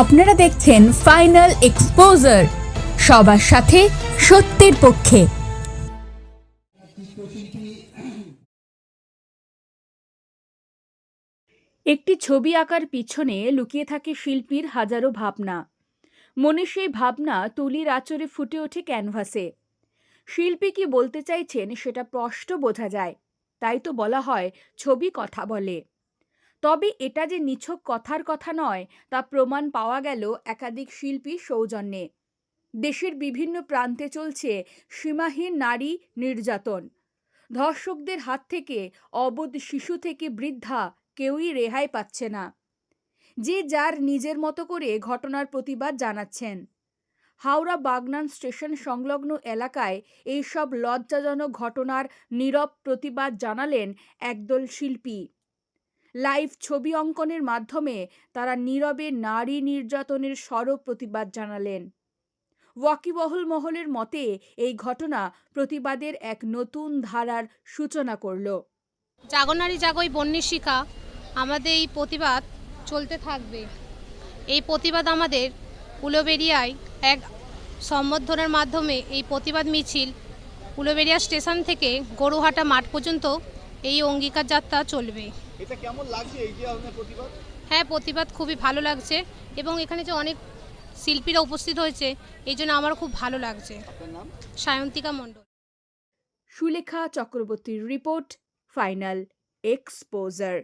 আপনারা দেখছেন final exposure সবার সাথে সত্যের পক্ষে। একটি ছবি আঁকার পিছনে লুকিয়ে থাকে শিল্পীর হাজারো ভাবনা। মনে সেই ভাবনা তুলির আচরে ফুটে ওঠে ক্যানভাসে। শিল্পী কি বলতে চাইছেন সেটা স্পষ্ট বোঝা যায়। তাই তো বলা হয় ছবি কথা বলে। তবে এটা যে নিছক কথার কথা নয়, তা প্রমাণ পাওয়া গেল একাধিক শিল্পী সৌজন্যে। দেশের বিভিন্ন প্রান্তে চলছে সীমাহীন নারী নির্যাতন। ধর্ষকদের হাত থেকে, অবধ শিশু থেকে বৃদ্ধা কেউই রেহাই পাচ্ছে না। যে যার নিজের মতো করে ঘটনার প্রতিবাদ জানাচ্ছেন। হাওড়া বাগনান স্টেশন সংলগ্ন এলাকায় এইসব লজ্জাজনক ঘটনার নীরব প্রতিবাদ জানালেন একদল শিল্পী। লাইভ ছবি অঙ্কনের মাধ্যমে তারা নীরবে নারী নির্যাতনের সরব প্রতিবাদ জানালেন। ওয়াকিবহুল মহলের মতে, এই ঘটনা প্রতিবাদের এক নতুন ধারার সূচনা করল। জাগনারী জাগই বন্যের শিখা, আমাদের এই প্রতিবাদ চলতে থাকবে। এই প্রতিবাদ আমাদের উলোবেরিয়ায় এক সম্বর্ধনার মাধ্যমে এই প্রতিবাদ মিছিল উলোবেরিয়া স্টেশন থেকে গরুহাটা মাঠ পর্যন্ত এই অঙ্গীকার যাত্রা চলবে। এটা কেমন লাগছে এই যে আপনার প্রতিবাদ? হ্যাঁ প্রতিবাদ খুবই ভালো লাগছে এবং এখানে যে অনেক শিল্পীরা উপস্থিত হয়েছে এই জন্য আমার খুব ভালো লাগছে। সায়ন্তিকা মণ্ডল। সুলেখা চক্রবর্তীর রিপোর্ট ফাইনাল এক্সপোজার।